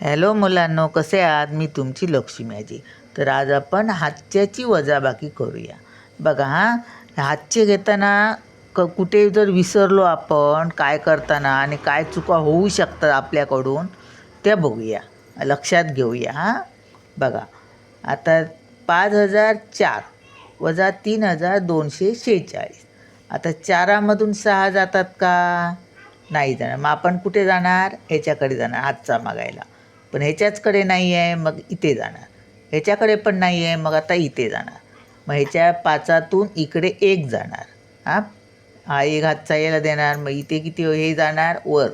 Hello मुलांनो कसे आहात? मी तुमची लक्ष्मी आजी. तर आज आपण हातच्याची वजाबाकी करूया. बघा हां हातचे घेताना क कुठे जर विसरलो आपण काय करताना आणि काय चुका होऊ शकतात आपल्याकडून त्या बघूया. लक्षात घेऊया हां. बघा आता पाच हजार चार वजा तीन हजार दोनशे शेहेचाळीस. आता चारामधून सहा जातात का? नाही जाणार. मग आपण कुठे जाणार? ह्याच्याकडे जाणार हातचा मागायला. पण ह्याच्याचकडे नाही आहे मग इथे जाणार. ह्याच्याकडे पण नाही आहे मग आता इथे जाणार. मग ह्याच्या पाचातून इकडे एक जाणार. हां? हा एक हातचा याला देणार मग इथे किती हे जाणार? वर.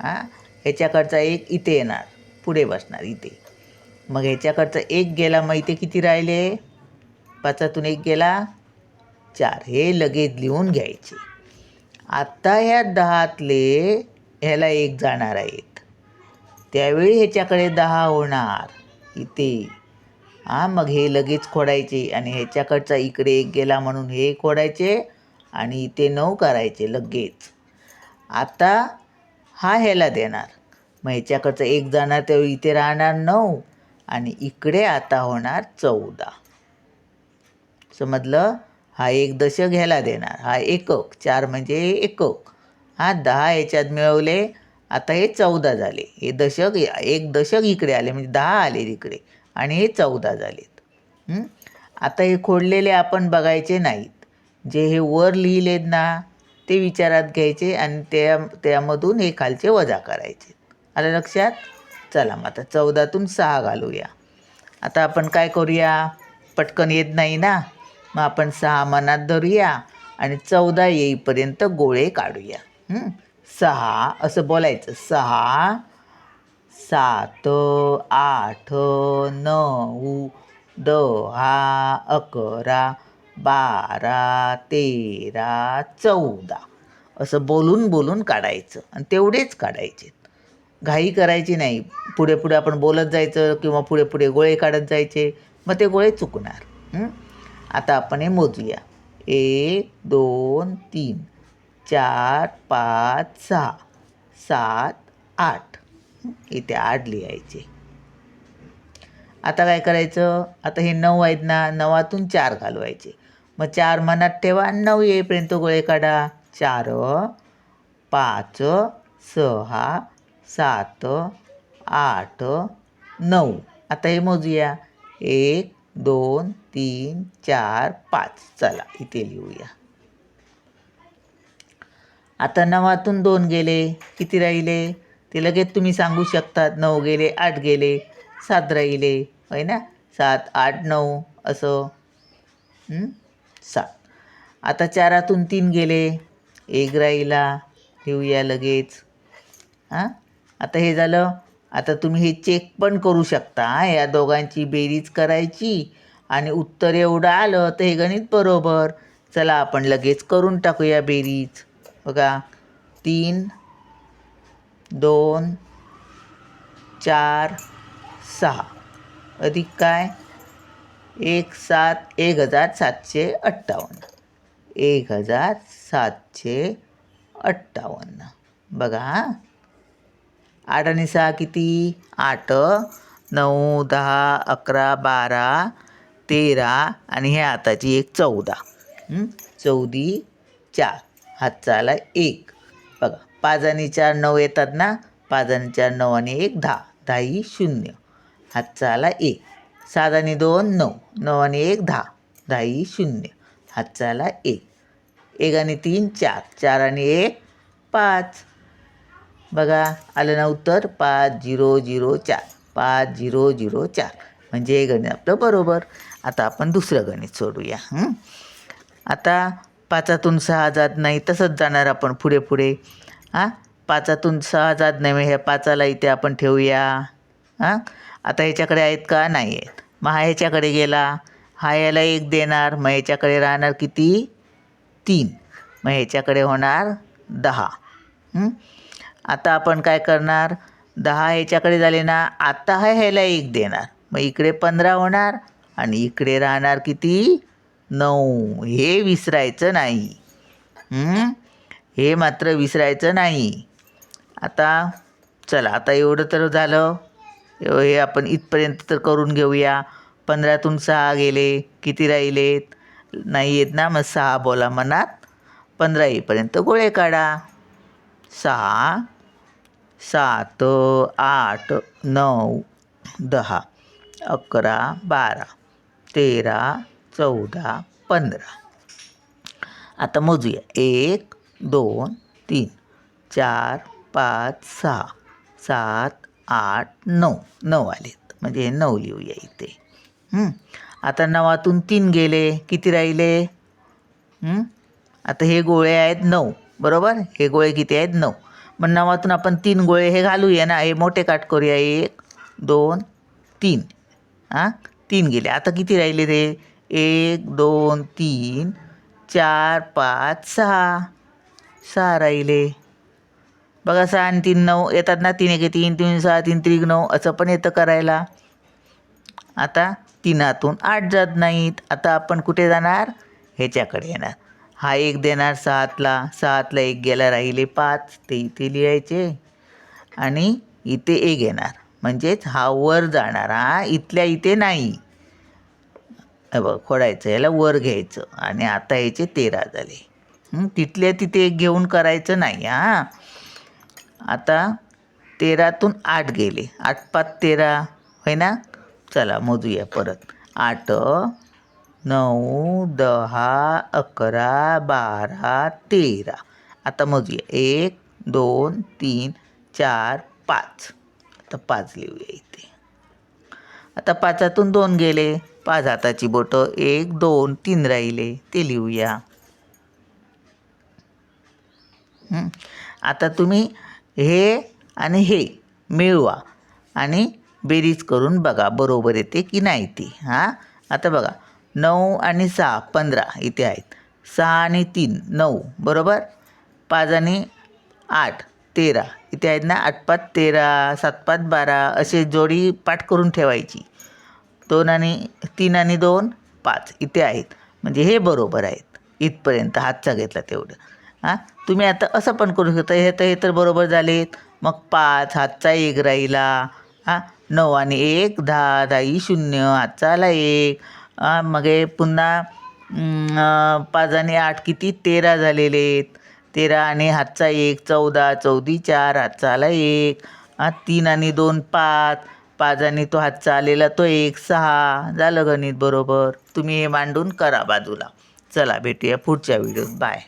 हां? ह्याच्याकडचा एक इथे येणार पुढे बसणार इथे. मग ह्याच्याकडचा एक गेला मग इथे किती राहिले? पाचातून एक गेला चार. हे लगेच लिहून घ्यायचे. आत्ता ह्या दहातले ह्याला एक जाणार आहेत. त्यावेळी ह्याच्याकडे दहा होणार. इथे. हां मग हे लगेच खोडायचे आणि ह्याच्याकडचा इकडे एक गेला म्हणून हे खोडायचे आणि इथे नऊ करायचे लगेच. आता हा ह्याला देणार. मग ह्याच्याकडचं एक जाणार त्यावेळी इथे राहणार नऊ आणि इकडे आता होणार चौदा. समजलं? हा एक दशक ह्याला देणार. हा एकक चार म्हणजे एकक. हा दहा याच्यात मिळवले. आता हे चौदा झाले. हे दशक एक दशक इकडे आले म्हणजे दहा आले इकडे आणि हे चौदा झालेत. आता हे खोडलेले आपण बघायचे नाहीत. जे हे वर लिहिलेत ना ते विचारात घ्यायचे आणि त्या त्यामधून हे खालचे वजा करायचे. आलं लक्षात? चला मग आता चौदातून सहा घालूया. आता आपण काय करूया? पटकन येत नाही ना? मग आपण सहा मनात धरूया आणि चौदा येईपर्यंत गोळे काढूया. सहा असं बोलायचं. सहा सात आठ नऊ दहा अकरा बारा तेरा चौदा. असं बोलून बोलून काढायचं. आणि तेवढेच काढायचे. घाई करायची नाही. पुढे पुढे आपण बोलत जायचं किंवा पुढे पुढे गोळे काढत जायचे मग ते गोळे चुकणार. आता आपण हे मोजूया. एक दोन तीन. चार पाच सहा. सात आठ. इथे आठ लिहायचे. आता काय करायचं? आता हे नऊ आहेत ना नवातून चार घालवायचे. मग चार मनात ठेवा आणि नऊ येईपर्यंत गोळे काढा. चार पाच सहा सात आठ नऊ. आता हे मोजूया. एक दोन तीन चार पाच. चला इथे लिहूया. आता नवातून दोन गेले. किती राहिले? ते लगेच तुम्ही सांगू शकतात. नऊ गेले आठ गेले सात राहिले. होय ना? सात आठ नऊ असं. सात. आता चारातून तीन गेले. एक राहिला. लिहूया लगेच. हां? आता हे झालं. आता तुम्ही हे चेक पण करू शकता हां? या दोघांची बेरीज करायची आणि उत्तर एवढं आलं तर हे गणित बरोबर. चला आपण लगेच करून टाकूया बेरीज. बघा तीन दोन चार सहा. अधिक काय? एक सात एक हजार सातशे अठ्ठावन्न. एक हजार सातशे अठ्ठावन्न. बघा हां. आठ आणि सहा किती? आठ. नऊ दहा अकरा बारा तेरा आणि हे आताची एक चौदा. चौदी चार. हातचा आला एक. बघा पाच आणि चार नऊ येतात ना? पाच आणि चार नऊ आणि एक दहा. दहाही शून्य. हातचा आला एक. सात आणि दोन नऊ. नऊ आणि एक दहा. दहाही शून्य. हातचा आला एक. एक आणि तीन चार. चार आणि एक पाच. बघा आलं ना उत्तर? पाच झिरो झिरो चार. पाच झिरो झिरो चार. म्हणजे हे गणित आपलं बरोबर. आता आपण दुसरं गणित सोडूया. आता पाचातून सहा जात नाही तसंच जाणार आपण पुढे पुढे. हां? पाचातून सहा जात नाही मग ह्या पाचाला इथे आपण ठेवूया. हां? आता ह्याच्याकडे आहेत का? नाही आहेत. मग हा ह्याच्याकडे गेला. हा याला एक देणार. मग ह्याच्याकडे राहणार किती? तीन. मग ह्याच्याकडे होणार दहा. आता आपण काय करणार? दहा ह्याच्याकडे झाले ना आता हा ह्याला एक देणार. मग इकडे पंधरा होणार आणि इकडे राहणार किती? नऊ. हे विसरायचं नाही. हे? मात्र विसरायचं नाही. आता चला आता एवढं तर झालं. एव- हे आपण इथपर्यंत तर करून घेऊया. पंधरातून सहा गेले. किती राहिलेत? नाही येत ना मग सहा बोला मनात. पंधरा येईपर्यंत गोळे काढा. सहा सात आठ नऊ दहा अकरा बारा तेरा चौदा पंधरा. आता मोजूया. एक दोन तीन चार पाच सहा. सात आठ नऊ. नऊ आलेत. म्हणजे हे नऊ लिहूया इथे. आता नवातून तीन गेले. किती राहिले? आता हे गोळे आहेत नऊ. बरोबर? हे गोळे किती आहेत? नऊ. मग नवातून आपण तीन गोळे हे घालूया ना. हे मोठे काट करूया. एक दोन तीन. हां? तीन गेले. आता किती राहिले ते एक दोन तीन चार पाच सहा. सहा राहिले. बघा सहा आणि तीन नऊ. येतात ना तीन एके तीन तीन सहा तीन त्रिक नऊ. असं पण येतं करायला. आता तीनातून आठ जात नाहीत. आता आपण कुठे जाणार? ह्याच्याकडे येणार. हा एक देणार सातला. सातला एक गेला राहिले पाच. ते इथे लिहायचे. आणि इथे एक येणार. म्हणजेच हा वर जाणार. हा इथल्या इथे नाही. बघ खोडायचं याला वर घ्यायचं आणि आता याचे तेरा झाले. तिथल्या तिथे एक घेऊन करायचं नाही हां. आता तेरातून आठ गेले. आठ पाच तेरा होय ना? चला मोजूया परत. आठ नऊ दहा अकरा बारा तेरा. आता मोजूया. एक दोन तीन चार पाच. आता पाच लिहूया इथे. आता पाचातून दोन गेले. पाच हाताची बोटं एक दोन तीन राहिले. ते लिहूया. आता तुम्ही हे आणि हे मिळवा आणि बेरीज करून बघा बरोबर येते की नाही ती. हां? आता बघा. नऊ आणि सहा पंधरा इथे आहेत. सहा आणि तीन नऊ. बरोबर? पाच आणि आठ. तेरा. इथे आहेत ना आठ पाच तेरा सात पाच बारा असे जोडी पाठ करून ठेवायची. दोन आणि तीन आणि दोन पाच. इथे आहेत. म्हणजे हे बरोबर आहेत. इथपर्यंत हातचा घेतला तेवढं. हां? तुम्ही आता असं पण करू शकता. हे तर हे तर बरोबर झालेत. मग पाच हातचा एक राहिला. हां? नऊ आणि एक दहा. दहाही शून्य. हातचा आला एक मग हे पुन्हा पाच आणि आठ किती? तेरा झालेले आहेत. तेरा आणि हातचा एक चौदा चौदी चार हातचा आला एक तीन आणि दोन पाच पाच आणि तो हातचा आलेला तो एक सहा. झालं गणित बरोबर. तुम्ही हे मांडून करा बाजूला. चला भेटूया पुढच्या व्हिडिओत. बाय.